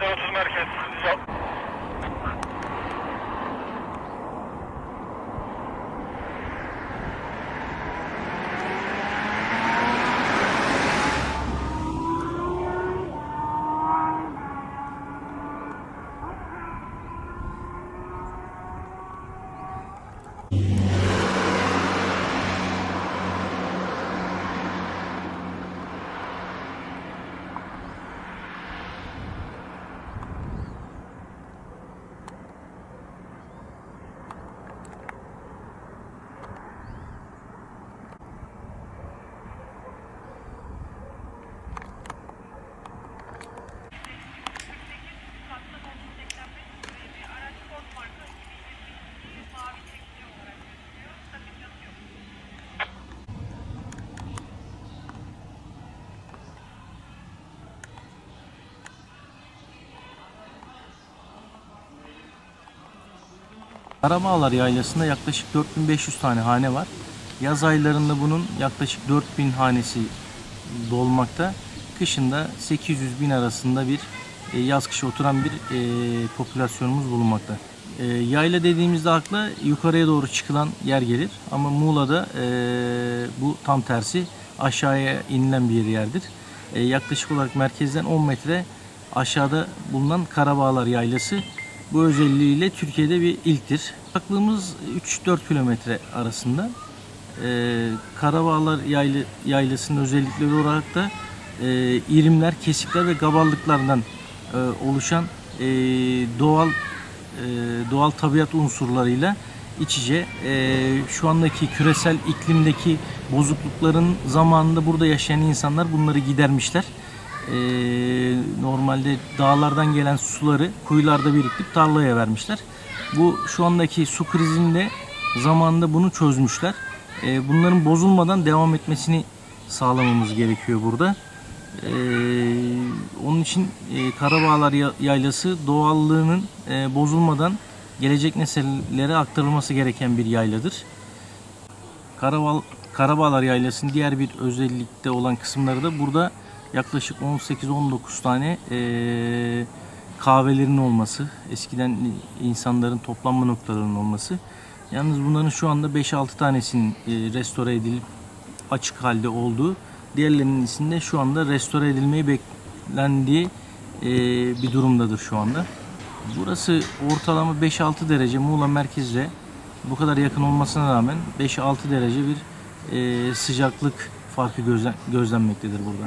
30 merkez. Sol. Karabağlar Yaylası'nda yaklaşık 4500 tane hane var. Yaz aylarında bunun yaklaşık 4000 hanesi dolmakta. Kışında 800 bin arasında bir e, yaz kışı oturan bir e, popülasyonumuz bulunmakta. E, yayla dediğimizde akla yukarıya doğru çıkılan yer gelir. Ama Muğla'da bu tam tersi aşağıya inilen bir yerdir. Yaklaşık olarak merkezden 10 metre aşağıda bulunan Karabağlar Yaylası bu özelliğiyle Türkiye'de bir ilktir. Uzaklığımız 3-4 kilometre arasında. Ee, Karabağlar yaylı, yaylasının özellikleri olarak da e, irimler, kesikler ve gaballıklardan e, oluşan e, doğal e, doğal tabiat unsurlarıyla iç içe e, şu andaki küresel iklimdeki bozuklukların zamanında burada yaşayan insanlar bunları gidermişler. E, normalde dağlardan gelen suları kuyularda biriktirip tarlaya vermişler. Bu şu andaki su krizinde zamanında bunu çözmüşler. E, bunların bozulmadan devam etmesini sağlamamız gerekiyor burada. E, onun için e, Karabağlar Ya- Yaylası doğallığının e, bozulmadan gelecek nesillere aktarılması gereken bir yayladır. Karabağ, Karabağlar Yaylası'nın diğer bir özellikte olan kısımları da burada yaklaşık 18-19 tane eee, kahvelerin olması, eskiden insanların toplanma noktalarının olması. Yalnız bunların şu anda 5-6 tanesinin eee, restore edilip açık halde olduğu, diğerlerinin içinde şu anda restore edilmeyi beklendiği eee, bir durumdadır şu anda. Burası ortalama 5-6 derece Muğla merkezle bu kadar yakın olmasına rağmen 5-6 derece bir sıcaklık farkı gözlen- gözlenmektedir burada.